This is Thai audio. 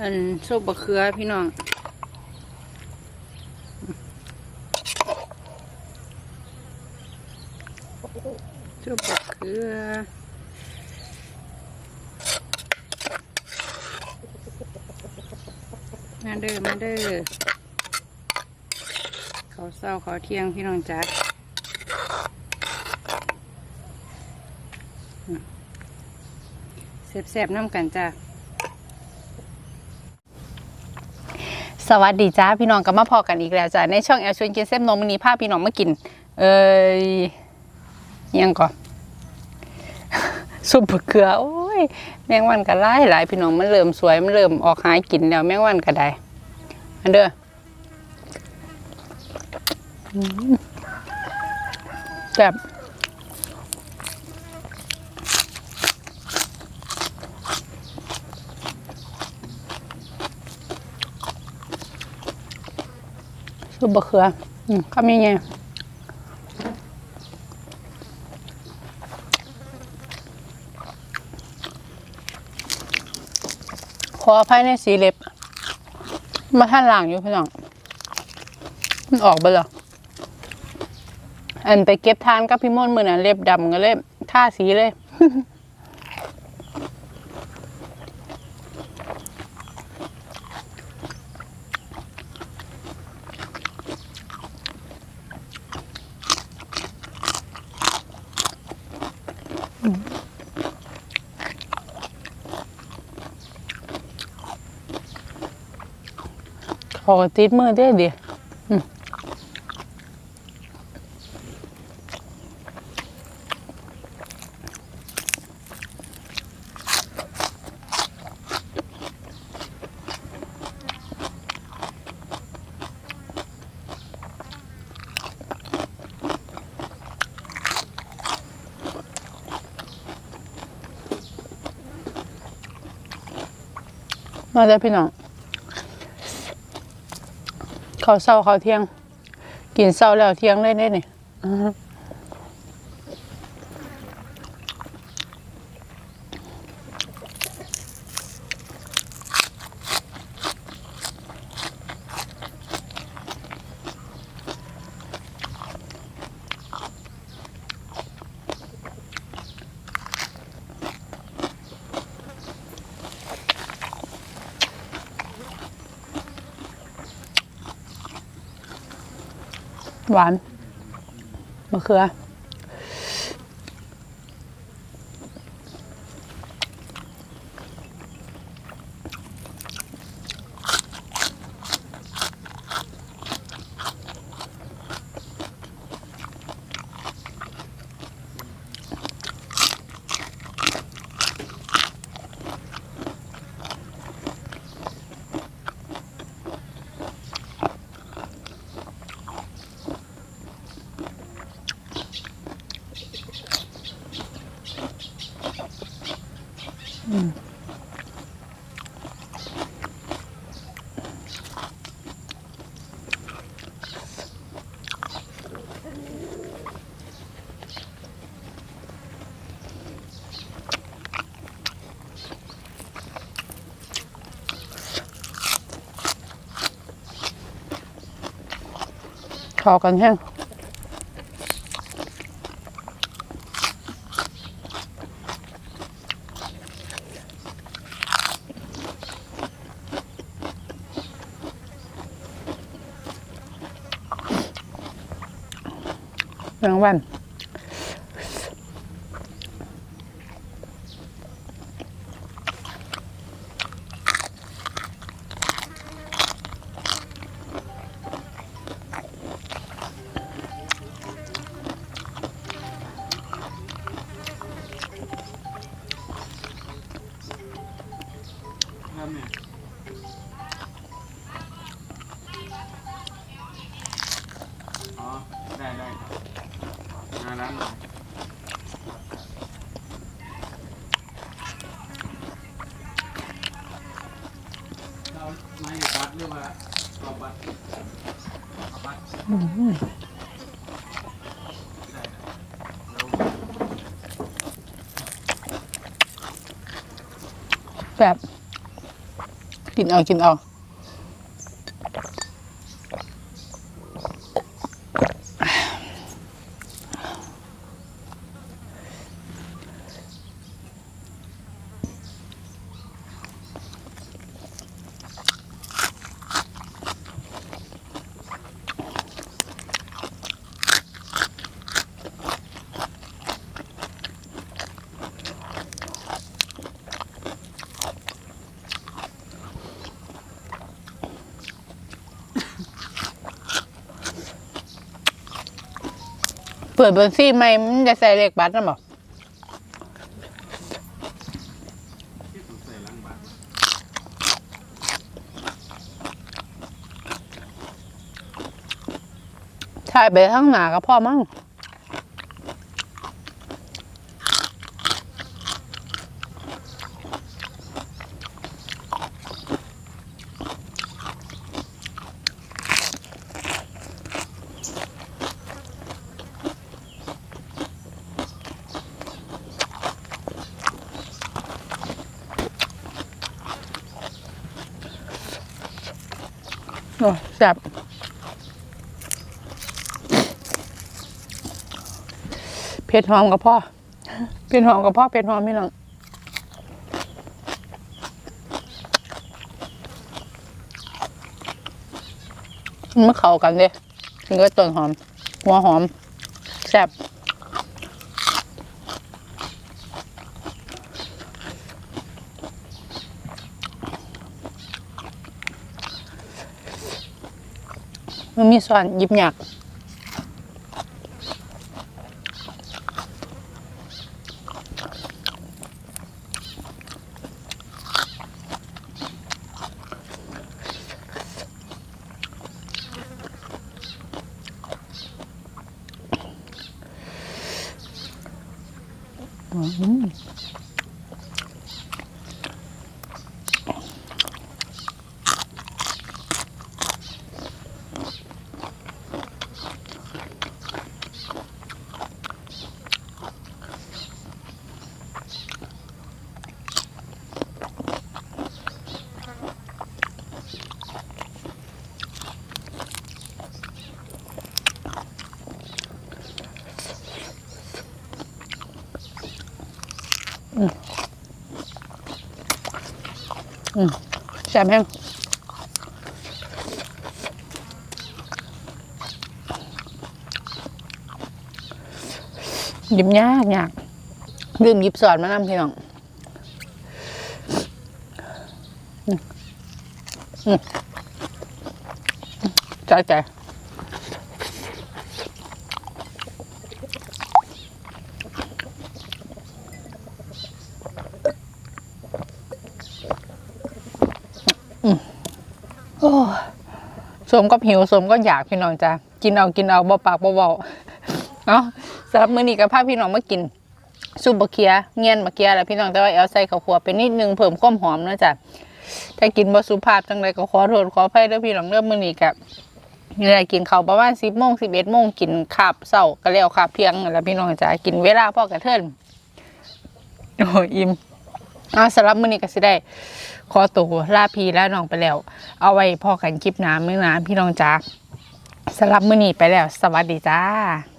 อันซุปบะเขือพี่น้องซุปบะเขือมาเด้อมาเด้อเขาเศร้าเขาเที่ยงพี่น้องจ๊ะแซ่บๆน้ำกันจ้ะ สวัสดีจ้าพี่น้องก็มาพอกันอีกแล้วจ้ะในช่องแอลชวนกินเส้นนมวันนี้พาพี่น้องมากิน เอ้ยยังก่อนซุปบะเขือโอ้ยแมงวันก็หลายหลายพี่น้องมันเริ่มสวยมันเริ่มออกหายกินแล้วแมงวันก็ได้อันเด้อแบบ ซุปบะเขืออืมคำยังไงขออภัยในสีเล็บ มาท่านล่างอยู่พี่น้องมันออกไปหรออันไปเก็บทานกับพี่มนมือน่ะเล็บดำก็เล็บท่าสีเลย ขอติดมือได้ดิ มาได้อพี่น้องข้าวเช้าข้าวเที่ยง กินเช้าแล้วเที่ยงเลยได้นี่ย หวานมะเขือ ขอกันแห้งรางวัน ไหนเราไม่บัตร กินเอากินเอา เปิดบัญชีใหม่มันจะใส่เลขบัตรนะบอกที่ต้อใส่ล้างบาทใช่ไปข้างหน้าก็พ่อมั้ง อ้แซ่บเผ็ดหอมกับพ่อเผ็ดหอมกับพ่อเผ็ดหอมพี่น้องมันมาเข้ากันเลยถึงก็ต้นหอม หัวหอมแซ่บ มันมีส่วนยิบหยักแซ่บแห้งยิบยากยากลืมยิบสอดมานำพี่น้องใจใจ มก็หิวสมก็อยากพี่น้องจ้ะกินเอากินเอาบ่ปากบ่เบาเนาะสำหรับมื้อนี้กับพาพี่น้องมากินซุปบะเคียเงี้ยนบะเคียแหละพี่น้องแต่ว่าเอาใส่ข้าวคั่วไปนิดนึงเพิ่มความหอมนะจ๊ะถ้ากินบ่สุภาพจังไดก็ขอโทษขออภัยเด้อพี่น้องเด้อมื้อนี้ก็นี่แหละกินข้าวประมาณ10โมง11โมงกินคาบเช้าก็แล้วคาบเที่ยงแหละพี่น้องจ้ะกินเวลาพ่อกระเทินโอ้ยอิ่มอ่าสำหรับมื้อนี้ก็สิได้ ขอตัวลาพีและน้องไปแล้ว เอาไว้พอกันคลิปหน้ามื้อหน้าพี่น้องจ้าสำหรับมื้อนี้ไปแล้ว สวัสดีจ้า